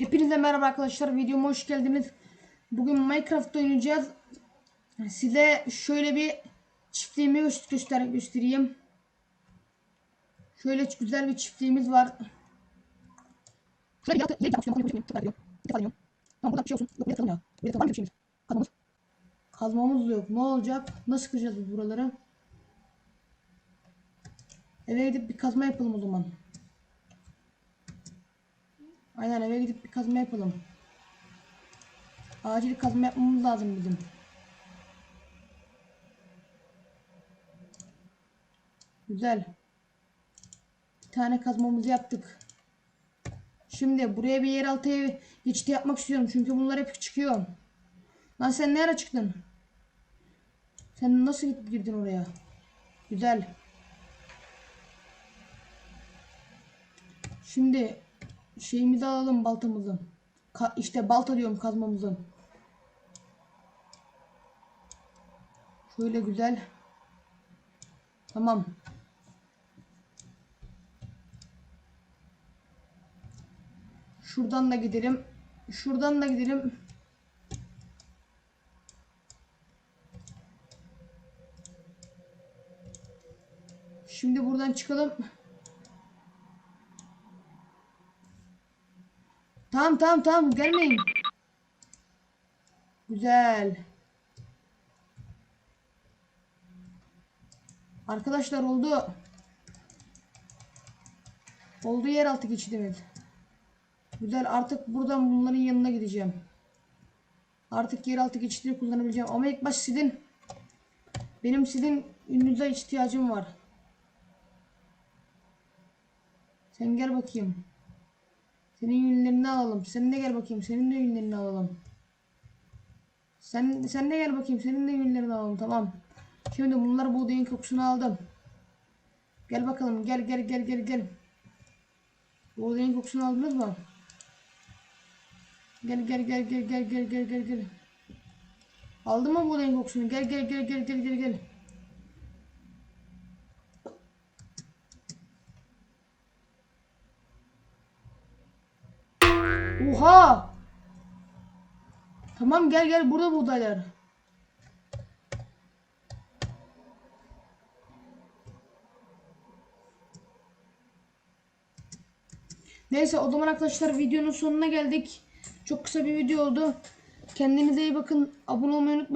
Hepinize merhaba arkadaşlar. Videoma hoş geldiniz. Bugün Minecraft oynayacağız. Size şöyle bir çiftliğimi gö- göster göstereyim. Şöyle güzel bir çiftliğimiz var. Şöyle bir yere yapmak istiyorum. Çok merak ediyorum. İlk defa deniyorum. Tamam burada bir şey olsun. Yok bir yatalım ya. Bir yatalım. Var mı bir şeyimiz? Kazmamız. Kazmamız yok. Ne olacak? Nasıl kıracağız biz buraları? Eve gidip bir kazma yapalım o zaman. Aynen eve gidip bir kazma yapalım. Acil kazma yapmamız lazım bizim. Güzel. Bir tane kazmamızı yaptık. Şimdi buraya bir yeraltı ev geçiti yapmak istiyorum. Çünkü bunlar hep çıkıyor. Lan sen nereye çıktın? Sen nasıl git- girdin oraya? Güzel. Şimdi şeyimizi alalım baltamızı. Ka işte balta diyorum kazmamızı. Şöyle güzel. Tamam. Şuradan da gidelim. Şuradan da gidelim. Şimdi buradan çıkalım. Tamam tamam tamam gelmeyin. Güzel. Arkadaşlar oldu. Oldu yeraltı geçidimiz. Güzel artık buradan bunların yanına gideceğim. Artık yeraltı geçitleri kullanabileceğim. Ama ilk baş sizin benim sizin ünlüze ihtiyacım var. Sen gel bakayım. Senin yünlerini alalım. Sen de gel bakayım. Senin de yünlerini alalım. Sen sen de gel bakayım. Senin de yünlerini alalım. Tamam. Şimdi bunlar buğdayın kokusunu aldım. Gel bakalım. Gel gel gel gel gel. Buğdayın kokusunu aldınız mı? Gel gel gel gel gel gel gel gel gel. Aldın mı buğdayın kokusunu? Gel gel gel gel gel gel gel. Oha! Tamam gel gel burada buğdaylar. Neyse o zaman arkadaşlar videonun sonuna geldik. Çok kısa bir video oldu. Kendinize iyi bakın. Abone olmayı unutmayın.